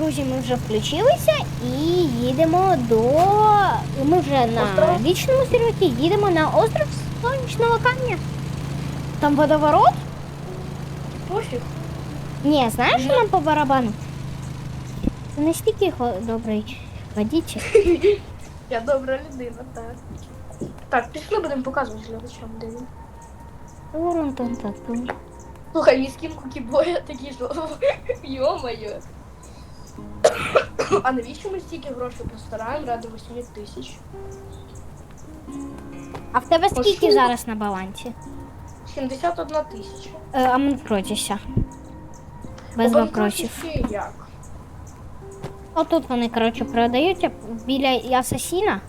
друзі, ми вже включилися і їдемо до. Ми вже на Остров? вічному сервакі їдемо на остров сонячного камня. Там водоворот? Пофіг. Ні, знаєш, що нам по барабану? Це настільки хо- добрий водитель. Я добра людина, так. Так, пішли будемо показувати глядачам, де він. Турун-тун-та-тун. Слухай, мій скін кукібоя такий що. Йо-моє. А навіщо ми стільки грошей постараємо ради 8 тисяч? А в тебе скільки що? зараз на балансі? 71 тисяча. Е, а ми вкрутися. Без вопросів. як? Отут вони, коротше, продають а біля асасіна.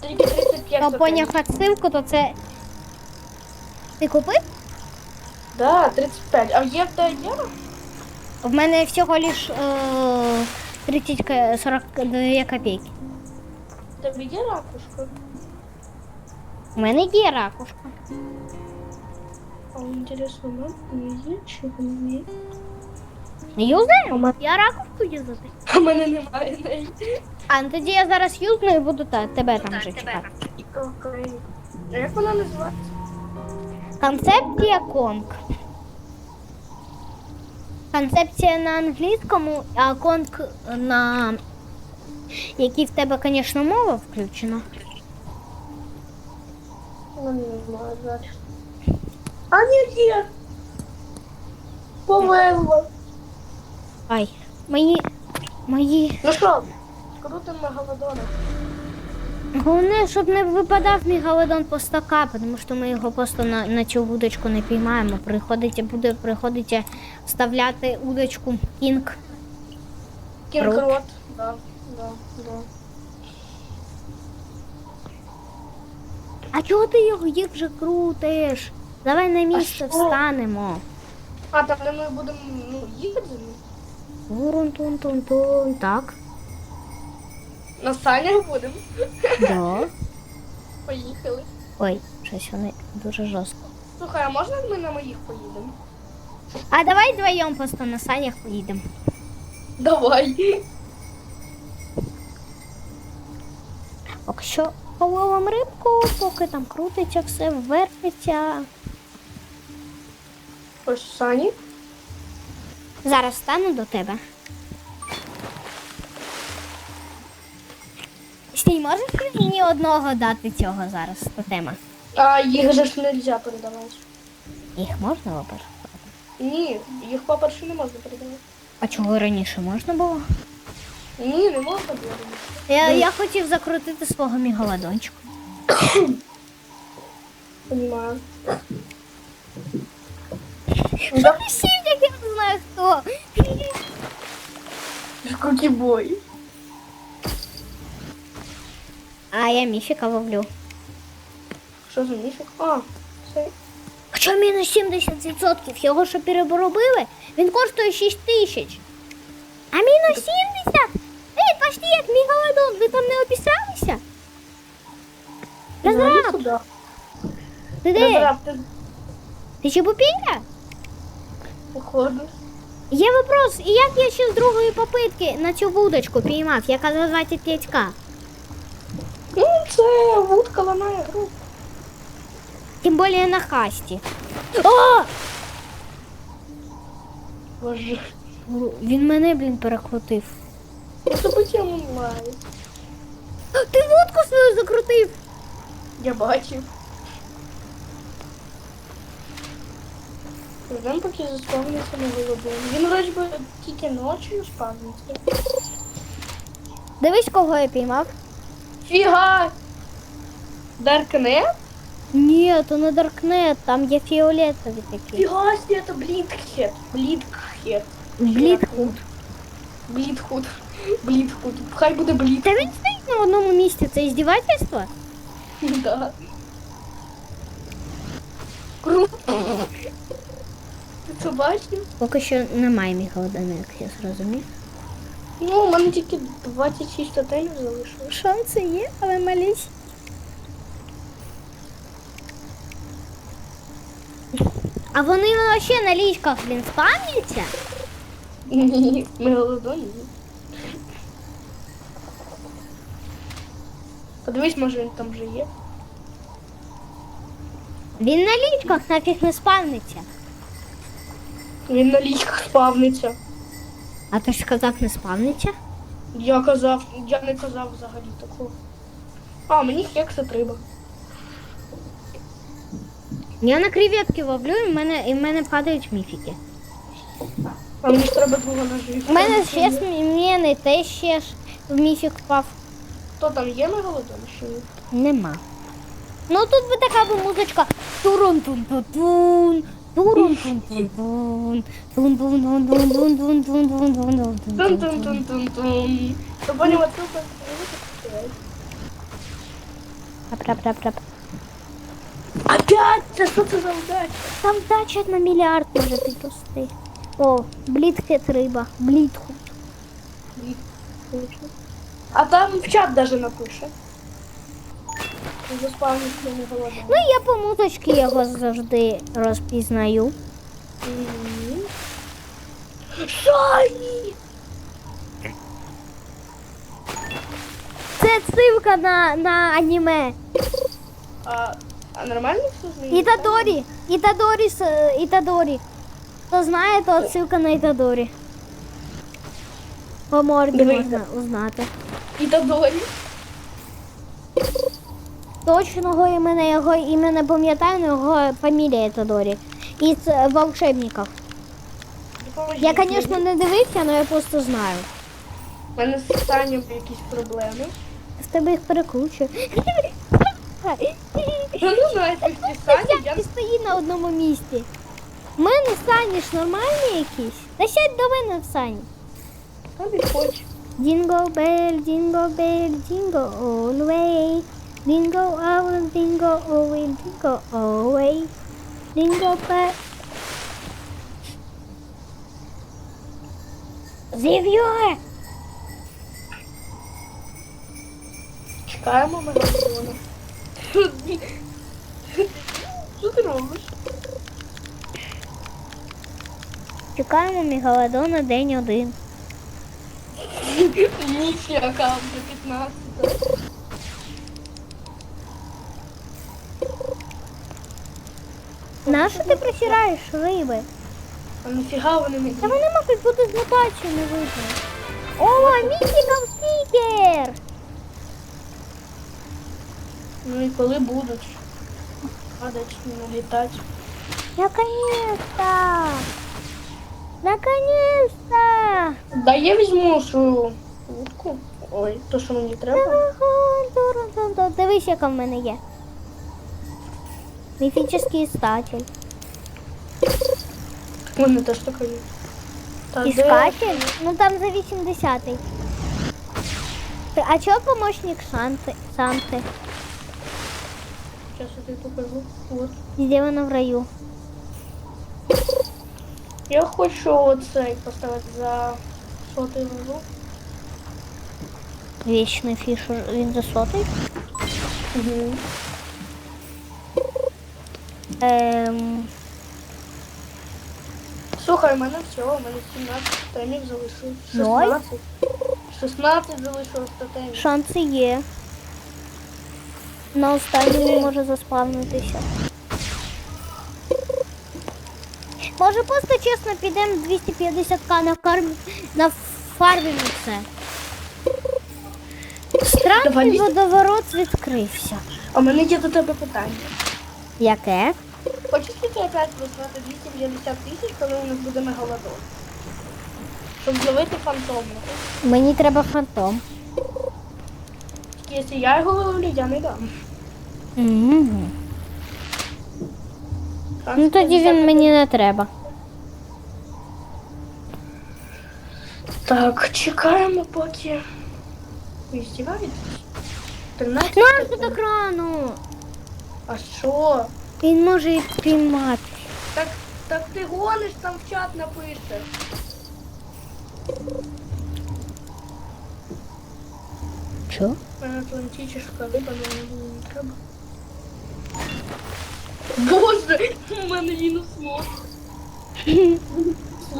Тільки 35 Хто сотень. поняв відсилку, то це. Ти купив? Да, 35. А є в тебе є? В мене всього лиш е, 30 ка- 42 копійки. Тебе є ракушка? У мене є ракушка. А інтересно, нам є чи ні? Юзаємо? Я ракушку юзати. А в мене немає неї. А ну тоді я зараз юзну і буду та, тебе там вже чекати. Окей. А як вона називається? Концепція Конг. Концепція на англійському, а конг на якій в тебе, звісно, мова включена. Ну. А ні, є. Повезло. Ай, мої. Мої. Ну що, крутим мегалодона. Головне, щоб не випадав мегалодон по стака, тому що ми його просто на, на цю вудочку не піймаємо. Приходиться, буде приходиться вставляти удочку кінг. Кінкрот. Да, да, да. А чого ти його їх вже крутиш? Давай на місце що? встанемо. А там ми будемо ну, їхати за ним? Турун-тун-тун-тун. Так. На санях будемо. Да. Поїхали. Ой, щось вони дуже жорстко. Слухай, а можна ми на моїх поїдемо? А давай вдвоєм просто на санях поїдемо. Давай. Поки що половим рибку, поки там крутиться все, вертиться. Ось сані. Зараз стану до тебе. Стій, можеш мені одного дати цього зараз тотема? А їх же ж не можна передавати. Їх можна вибрати? Ні, їх по-перше не можна передавати. А чого раніше можна було? Ні, не можна було. Я, я хотів закрутити свого міголодончика. Понимаю. Сівник, я не знаю хто. Кукібой. А я міфіка ловлю. Що за міфік? А, це. Хоча мінус 70%, його що переробили, він коштує 6 тисяч. А мінус 70? Ей, почти як мегалодон, ви там не описалися? Взагалі Розраб, ти де? Ти чебупіння? походу. Є вопрос, як я ще з другої попитки на цю вудочку піймав, яка за 25к? Ну, це вудка ламає гру. Тим більше на хасті. О! Боже. Він мене, блін, перекрутив. Забуття онлайн. Ти вудку свою закрутив! Я бачив. Ждем, поки заспавниться на голубом. Він вроді би тільки ночі спавниться. Дивись, кого я піймав. Фіга! Даркнет? Ні, то не Даркнет, там є фіолетові такі. Фіга себе, це Блідхед. Блідхед. Блідхуд. Блідхуд. Блідхуд. Хай буде блід. Та він стоїть на одному місці, це іздівательство? Да. Круто. Ти це бачив? Поки що немає як я зрозумів. Ну, у мене тільки 26 тотемів залишилось. Шанси є, але малісь. А вони ще на ліжках, блін, спавняться? Ні, мегалодон ні. Подивись, може він там вже є. Він на лічках нафіг не спавниться. Він на лічках спавниться. А ти ж сказав, не спавниться? Я казав, я не казав взагалі такого. А, мені хекса треба. Я на креветки ловлю, і в мене, і в мене падають міфіки. А мені ж треба було ножі. У мене ще зміни, те ще ж в міфік впав. Хто там є мегалодон? Чи ні? Нема. Ну тут би така би музичка. турун Тун-тун-тун-тун-тун. Ты понял, оттуда? Рап-рап-рап-рап. Опять! Да что ты за удача? Там дача на миллиард уже, ты пустый. О, блитхет рыба. Блитхут. А там в чат даже напишет. Ну я по музичці його завжди розпізнаю. Шайні! Це цивка на, на аніме. А, а нормально все з ним? Ітадорі. Ітадорі. с- Ітадорі. Хто знає, то ссылка на Ітадорі. По морді Дивися. можна узнати. Ітадорі. Точного імена його ім'я не пам'ятаю, але його фамілія Ітадорі. Із волшебників. Я, звісно, не дивився, але я просто знаю. У мене з Санєм якісь проблеми. З тебе їх перекручую. Ну, знаю, ти я стоїть на одному місці. У мене сані ж нормальні якісь. Та сядь до мене в сані. bell, jingle bell, all the way. Dingo owl, dingo owl, dingo owl. Dingo back. Зів'є! Чекаємо ми на дрона. Що ти робиш? Чекаємо мегалодона день один. Ніч яка 15. Нащо ти присираєш риби? А нафіга вони мені? Та вони можуть бути з мутацією не видно. О, містиков стікер! Ну і коли будуть? Падать, налітати. Наконец-то! Наконец-то! Да я візьму свою вудку. Ой, то, що мені треба. Дивись, яка в мене є. Мифический Искатель. Вон ну это что такое. Искатель? Ну там за 80 -й. А чё помощник Санты? Санты? Сейчас я тебе покажу. Вот. Сделано в раю. Я хочу вот сайт поставить за сотый лужу. Вечный фишер, він за сотый? Угу. Ем, Слухай, у мене всього, у мене 17 тотемів залишилось. Ой. 16. 16 залишилось тотемів. шанси є. На останньому може заспавнитися. Може просто чесно підемо 250к на карм на фармінг все. Странний водоворот відкрився. А в мене є до тебе питання. Яке? Хочеш ли опять визнати 250 тисяч, коли у нас буде мегалодон? Щоб зловити фантомного. Мені треба фантом. Тільки Якщо я його виловлю, я не дам. Мгм. Ну тоді він мені не треба. Так, чекаємо поки. Ви здіваєтесь? 13. Нам тут так. А що? Він може їх спіймати. Так, так ти гониш там в чат напишеш. У мене атлантична риба, не треба. Боже, у мене мінус лот.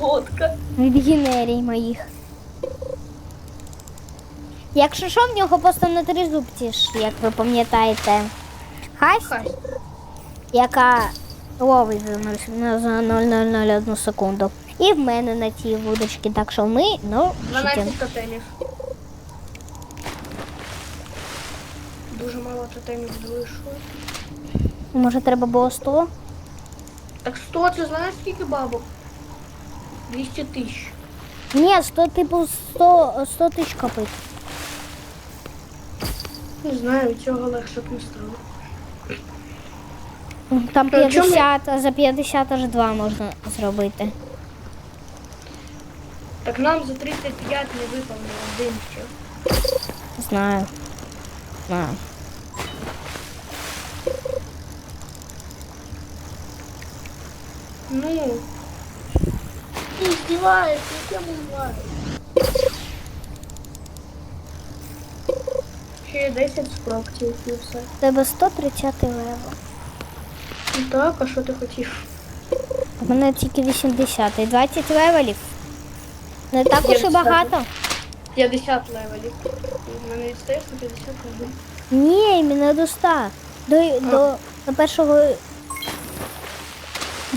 Лодка. Від генерій моїх. Якщо що, в нього просто на три зубці ж, як ви пам'ятаєте, хасть, Хай. Яка ловить за 0, за 0,001 секунду. І в мене на цій вудочці, так що ми, ну, 12 чотири. тотемів. Дуже мало тотемів залишилось. може треба було 100? Так 100, ти знаєш скільки бабок? 200 тисяч. Ні, 100, типу, 100, 100 тисяч копить. Не знаю, цього легше б не стало. Там Та 50, а за 50 аж 2 можна зробити. Так нам за 35 не випав один ще. Знаю. Знаю. Ну. Ти здіваєшся, яке ми знаю. Ще є 10 спроб тільки все. Тебе 130 лево. Так, а що ти хотів? У мене тільки 80 і 20 левелів. Не так уж і багато. 50 левелів. У мене відстаєш на 50 левелів. Ні, іменно до 100. До, до, до першого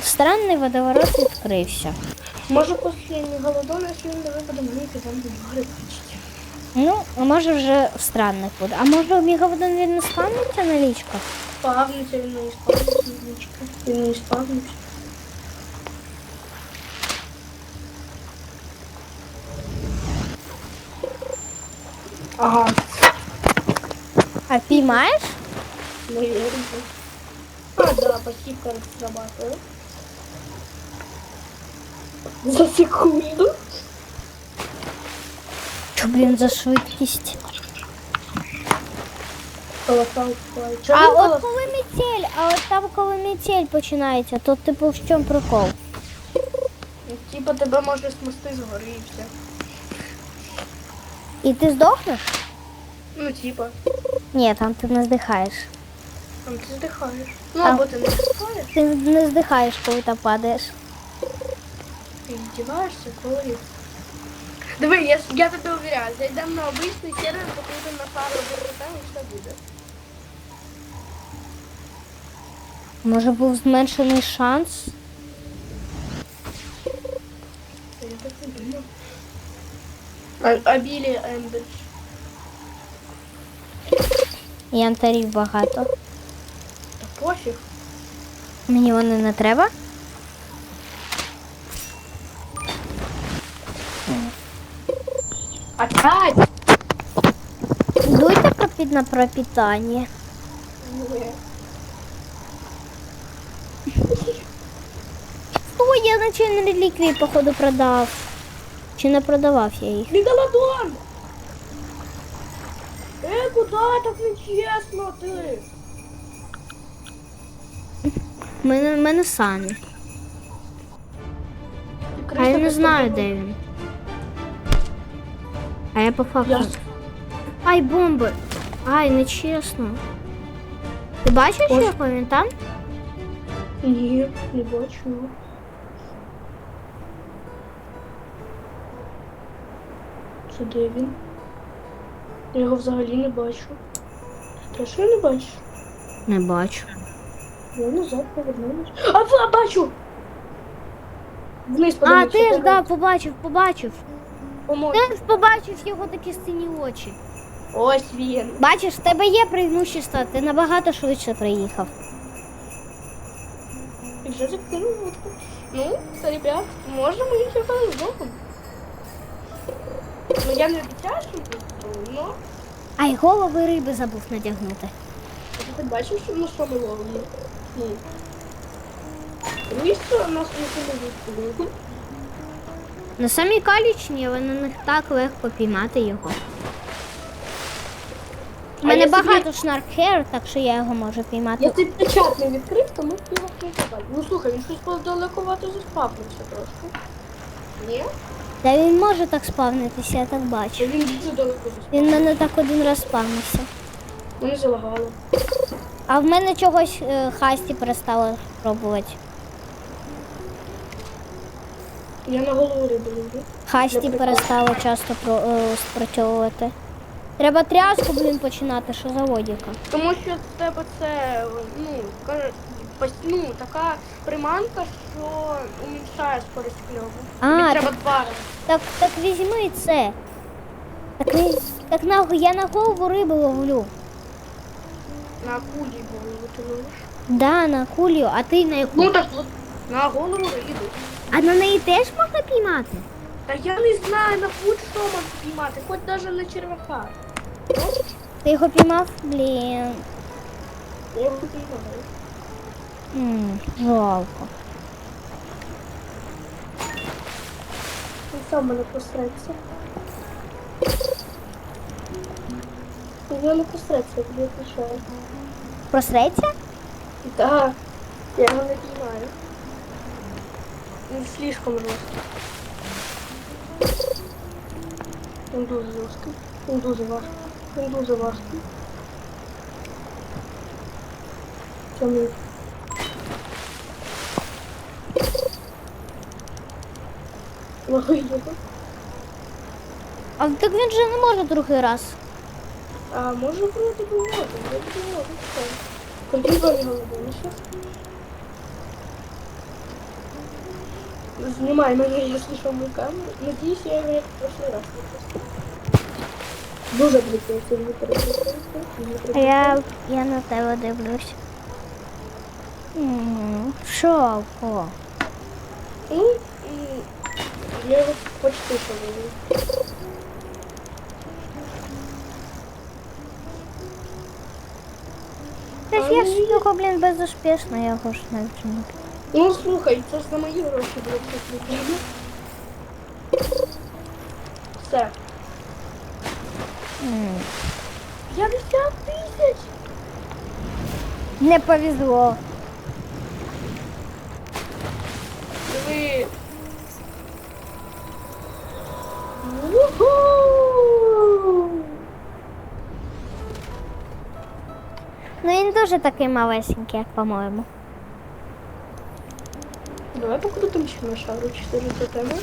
странний водоворот відкрився. Може після голодона, якщо він не випаде, мені підемо до гори почти. Ну, а може вже в странних буде. А може у міговодон він не спавниться на лічках? Спавниться, він не спавниться, звичка. Він не спавниться. Ага, А піймаєш? наверное. А, да, пассивка срабатывает. За секунду. Що, блін, за швидкість? Колосал. А Чому от коли метель, а от там коли метель починається, то типу в чому прикол? Ну, Типа тебе може смести з гори і все. І ти здохнеш? Ну, типа, Ні, там ти не здихаєш. там ти здихаєш. Ну, А. або ти не здихаєш, Ти не здихаєш, коли там падаєш. ти здіваєшся, коли. Диви, я, ж- я тобі уверяю, зайдемо на обичний сервер, покажемо на пару там і все буде. Може був зменшений шанс? А, Ендер. Янтарів багато. Та пофіг. Мені вони не треба. Опять? Дуйте пропід на пропитання. Ні. О, я наче на реліквії, походу, продав. Чи не продавав я їх? Мегалодон! Е, куди так нечесно ти? Мене, мене самі. А я не знаю, де він. А я по факту. Я- Ай, бомби! Ай, нечесно. Ти бачиш Ось. його? Він там? Ні, не бачу. Це де він? Я його взагалі не бачу. Ти що не бачиш? Не бачу. Я назад повернусь. А, а бачу! Вниз А, ти ж да, побачив, побачив. Помог. Ти ж побачив його такі сині очі. Ось він. Бачиш, в тебе є преимущество, ти набагато швидше приїхав. І вже закинув вудку. Ну, це, ребят, можна ми їх якось здохнемо. Ну, я не обіцяю, що буду, но... Ай, голови риби забув надягнути. А ти бачив, що на що ми ловимо? Ні. Місце у нас не буде На самій калічні, але на них так легко піймати його. У мене я собі- багато шнаркхер, так що я його можу піймати. Я цей печат не відкрив, тому його не. Ну слухай, він щось подалековато заспавнився трошки. Ні? Та він може так спавнитися, я так бачу. він дуже далеко? Він в мене так один раз спавнився. Мене залагало. А в мене чогось е, хасті перестало пробувати. Я на голову люблю. Хасті приколу. часто про, е, спрацьовувати. Треба тряску, блін, починати, що за логіка. Тому що в тебе це, ну, каже, ну, така приманка, що уміншає скорість кльову. А, Тобі так- треба два рази. Так, так візьми це. Так, візь- так на, я на голову рибу ловлю. На кулі голову ти ловиш. Да, на кулю, а ти на яку? Ну так от, на голову риби. А на неї теж можна піймати? Та я не знаю, на будь-що можна піймати, хоч навіть на черв'яка. Ти його піймав? Блін. Я його піймаю. М, жалко. Він сам мене посреться. Я не посреться, я тобі відповідаю. Просреться? Так, я його не піймаю. Він слишком жорсткий. Він дуже жорсткий. Він дуже важкий. Він дуже важкий. Чому? Лови його. А так він же не може другий раз. А може вроде бы можно, вроде бы можно, что? Компьютер не голодный, ну сейчас. Снимай меня, если что, мою камеру. Надеюсь, я его як в прошлый раз выпустил. Дуже прикольно, не А я, я на тебе дивлюсь. М, Жалко. Ну, м, я его почти вывел. Та ж я ж його, блін, безуспішно, я його ж не. Ну, слухай, це ж за мої гроші було все прикольно. Все. М, 50 тисяч! Не повезло. Ну він дуже такий малесенький, як по-моєму. Давай покрутим ще на шару 4 тема.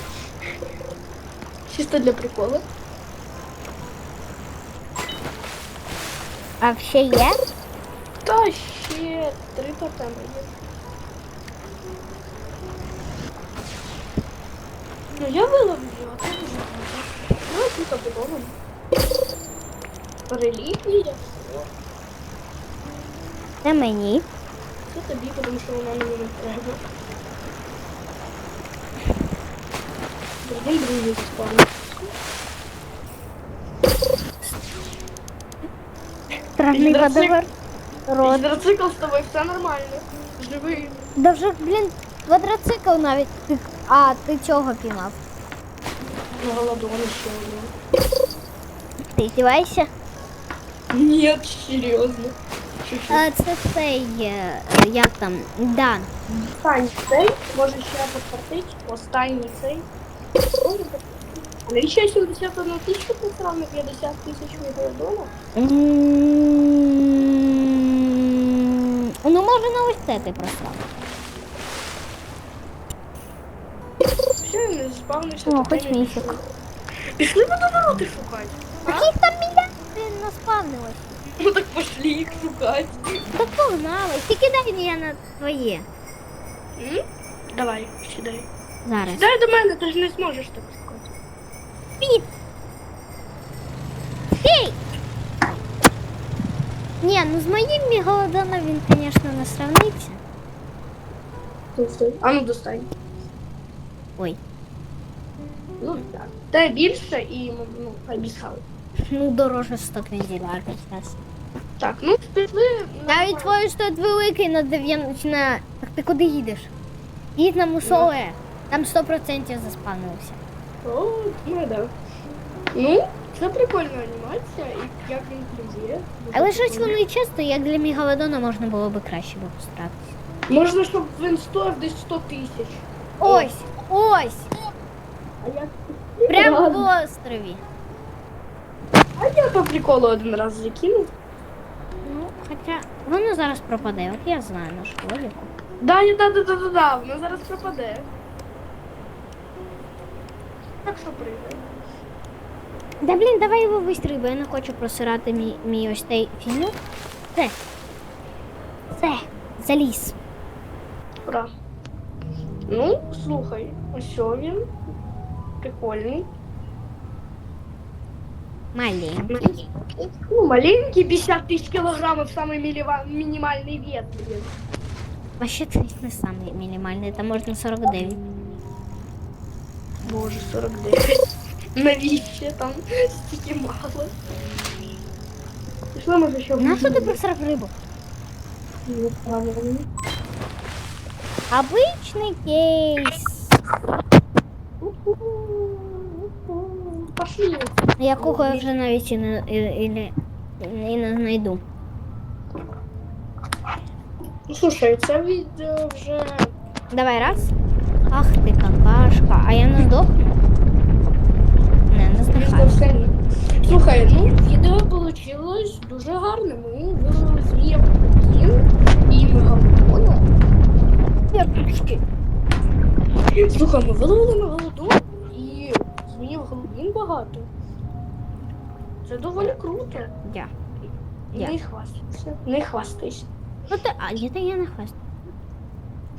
Чисто для прикола. А ще є? Та ще три тотеми є. Ну я виловлю, а ти дуже круто. Ну, а тут подобно. Реліквія. Це мені. Це тобі, тому що вона мені не треба. Другий заспавнив. Странний Драцик. Квадроцикл з тобою, все нормально. Живий. Да вже, блін, квадроцикл навіть. Ти- А, ти цього піймав. Ну, голодон ще один. Ти здіваєшся? Нет, серйозно. А, це цей, е, як там, Дан. Останній цей, може ще підфартить. Останній цей. Налічує 71 тисячу посрав на 50 тисяч мегалодона. М, Ну, може, на ось це ти просрав. Все, не спавнився. О, хоч міфік. пішли. Пішли водовороти шукати. А? Яких там мільярд ти наспавнилось? Ну так пошли їх шукати. Так погнали. Тільки дай мені на твоє. М? Давай, сідай. Зараз. Сідай до мене, ти ж не зможеш так шукати. Піт. Ей! Ні, ну з моїм мегалодоном він, звісно, не сравниться. А ну достань. Ой. Ну так. Та більше і ну, хай без хали. Ну, дороже 100 квінділярів зараз. Так, ну пішли. Навіть твій штат великий на 90... На... Так ти куди їдеш? Їдь на Мусоле. Там 100% заспавнився. О, ну да. Ну, це прикольна анімація, і як він прийде. Але щось воно і чисто, як для мегалодона можна було би краще би постаратися. Можна, щоб він стоїв десь 100 тисяч. Ось! Ось! А як Прямо в острові. А я по приколу один раз закинув. Ну, хоча воно зараз пропаде, от я знаю нашу логіку. Да, я да, да, да, да, да, воно зараз пропаде. Так що прийде. Да блін, давай його вистрій, бо я не хочу просирати мій, мій ось цей фігню. Це. Це. Заліз. Ура. Ну, слухай, ось він. Прикольний. Маленький. Ну, маленький, 50 тысяч килограммов, самый милива- минимальный вес, блин. Вообще це не самий мінімальний, там можна 49. Боже, 49. Навіщо там стільки мало? Пішли, може, ще На що ти просрав рибу? Неправильно. Обичний кейс. Пошли. Якого я вже навіть і не, і, і і не знайду. Ну, слушай, це відео вже... Давай раз. Ах ти какашка. А я не здохну? Не, не здихаю. Слухай, ну відео получилось дуже гарне. Ми вивели змія Пукін і мегалодона. Слухай, ми виловили мегалодон голубін багато. Це доволі круто. Я. Я. не хвастайся. Не хвастайся. Ну ти, а ні, я не хваст.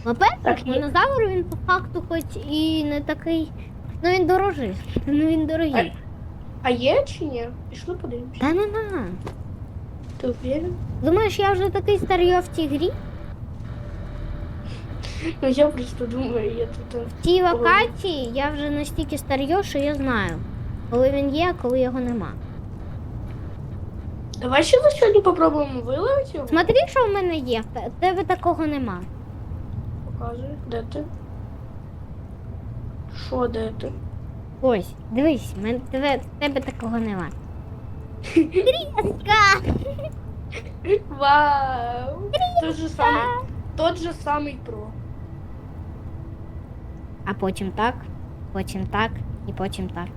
По-перше, динозавр він по факту хоч і не такий. Ну він дорожий. Ну він дорогий. А є чи ні? Пішли подивимось. Та нема. Ти уверен? Думаєш, я вже такий старий в цій грі? Ну я просто думаю, я тут. е, В цій локації я вже настільки старий, що я знаю, коли він є, а коли його нема. Давай ще за сьогодні попробуємо виловити його. Смотри, що в мене є. В тебе такого нема. Показуй, де ти? Що де ти? Ось, дивись, в мене, тебе, в тебе такого нема. Тріска! Вау! Тот же самий, тот же самий про. А потім так, потім так і потім так.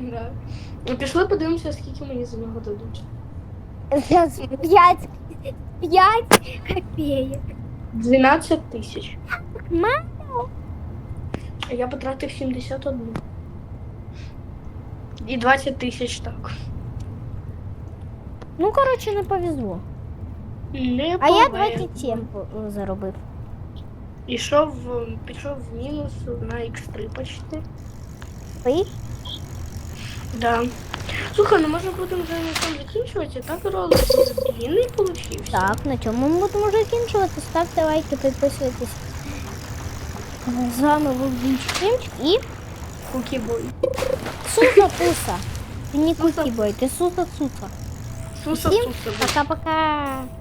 Да. Ну, пішли подивимося, скільки мені за нього дадуть. Зараз п'ять, п'ять копійок. 12 тисяч. Мало. А я потратив 71. І 20 тисяч так. Ну, коротше, не повезло. Не А я повезло. 27 по- заробив. Пішов, пішов в мінус на X3 почти. Ти? Да. Слухай, ну може будемо вже на цьому закінчувати, так ролик дуже длинний получився. Так, на цьому ми будемо закінчувати. Ставте лайки, підписуйтесь. З вами був Дінчик і Кукібой. Суса Пуса. Ти не. Кукібой, ти Суса Суса. Суса Суса. пока-пока.